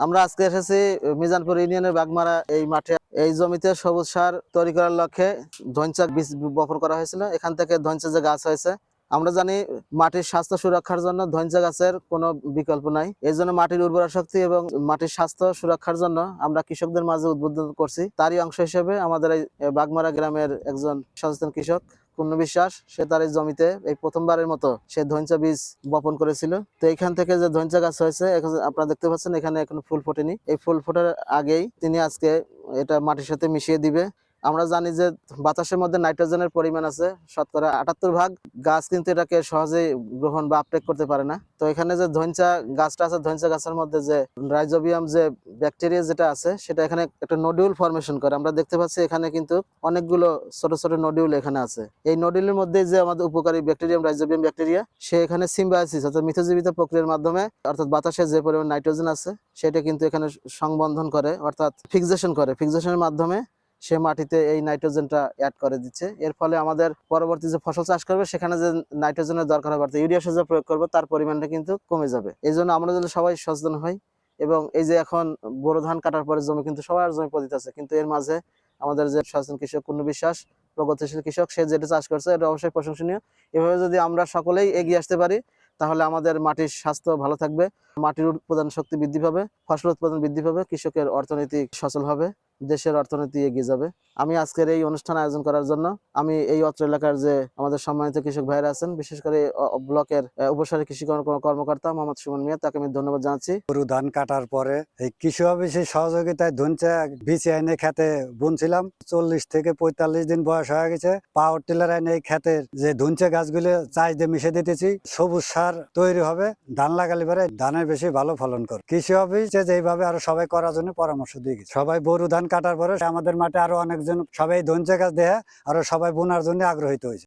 আমরা আজকে এসেছি মিজানপুর ইউনিয়নের বাগমারা এই মাঠে। এই জমিতে সবুজ সার তৈরি করার লক্ষ্যে ধনচা বীজ বপন করা হয়েছিল। এখান থেকে ধনচা যে গাছ হয়েছে আমরা জানি মাটির স্বাস্থ্য সুরক্ষার জন্য ধনচা গাছের কোনো বিকল্প নাই। এই জন্য মাটির উর্বরা শক্তি এবং মাটির স্বাস্থ্য সুরক্ষার জন্য আমরা কৃষকদের মাঝে উদ্বোধন করছি। তারই অংশ হিসেবে আমাদের এই বাগমারা গ্রামের একজন সচেতন কৃষক পূর্ণ বিশ্বাস, সে তার এই জমিতে এই প্রথমবারের মতো সে ধনচা বীজ বপন করেছিল। তো এখান থেকে যে ধনচা গাছ হয়েছে আপনারা দেখতে পাচ্ছেন এখানে এখনও ফুল ফোটেনি। এই ফুল ফোটার আগেই তিনি আজকে এটা মাটির সাথে মিশিয়ে দিবে। আমরা জানি যে বাতাসের মধ্যে নাইট্রোজেনের পরিমাণ আছে শতকরা আটাত্তর ভাগ। গাছ কিন্তু এটাকে সহজেই গ্রহণ বা আপটেক করতে পারে না। তো এখানে যে ধনচা গাছটা আছে ধনচা গাছের মধ্যে যে রাইজোবিয়াম যে ব্যাকটেরিয়া যেটা আছে, সেটা এখানে একটা নডিউল ফরমেশন করে। আমরা দেখতে পাচ্ছি এখানে কিন্তু অনেকগুলো ছোট ছোট নডিউল এখানে আছে। এই নডিউলের মধ্যে যে আমাদের উপকারী ব্যাকটেরিয়াম রাইজোবিয়াম ব্যাকটেরিয়া সে এখানে সিম্বায়োসিস অর্থাৎ মিথজীবিত প্রক্রিয়ার মাধ্যমে, অর্থাৎ বাতাসে যে পরিমাণ নাইট্রোজেন আছে, সেটা কিন্তু এখানে সংবন্ধন করে, অর্থাৎ ফিক্সেশন করে। ফিক্সেশনের মাধ্যমে সে মাটিতে এই নাইট্রোজেনটা অ্যাড করে দিচ্ছে। এর ফলে আমাদের পরবর্তী যে ফসল চাষ করবে, সেখানে যে নাইট্রোজেনের দরকার হবে, অর্থাৎ ইউরিয়া সার প্রয়োগ করব, তার পরিমাণটা কিন্তু কমে যাবে। এই জন্য আমরা যদি সবাই সচেতন হই এবং এই যে এখন বোরো ধান কাটার পরে জমি কিন্তু সবার জমি পতিত আছে। কিন্তু এর মাঝে আমাদের যে সচেতন কৃষক পূর্ণ বিশ্বাস, প্রগতিশীল কৃষক, সে যেটা চাষ করছে, এটা অবশ্যই প্রশংসনীয়। এভাবে যদি আমরা সকলেই এগিয়ে আসতে পারি, তাহলে আমাদের মাটির স্বাস্থ্য ভালো থাকবে, মাটির উৎপাদন শক্তি বৃদ্ধি পাবে, ফসল উৎপাদন বৃদ্ধি পাবে, কৃষকের অর্থনীতি সচল হবে। দেশের অর্থনীতি এগিয়ে যাবে। আমি আজকের এই অনুষ্ঠান আয়োজন করার জন্য আমি এই অত্র এলাকার যে আমাদের সম্মানিত কৃষক ভাইরা আছেন, বিশেষ করে ব্লকের উপসারী কৃষি কর্মকর্তা মোহাম্মদ সুমন মিয়া, তাকে আমি ধন্যবাদ জানাচ্ছি। গরু ধান কাটার পরে এই কৃষি অফিসের সহযোগিতায় ধনচা বিচি আইনে খেতে বুনছিলাম। চল্লিশ থেকে পঁয়তাল্লিশ দিন বয়স হয়ে গেছে। পাওয়ার টিলার আইনে এই খেতের যে ধনচা গাছগুলো, চাষ দিয়ে মিশে দিতেছি। সবুজ সার তৈরি হবে। ধান লাগালে পরে ধানের বেশি ভালো ফলন করে। কৃষি অফিসে যেভাবে আরও সবাই করার জন্য পরামর্শ দিয়ে গেছে। সবাই গরু ধান কাটার পরে আমাদের মাঠে আরও অনেকজন সবাই ধনচে গাছ দেয়, আরও সবাই বোনার জন্য আগ্রহীত হয়েছে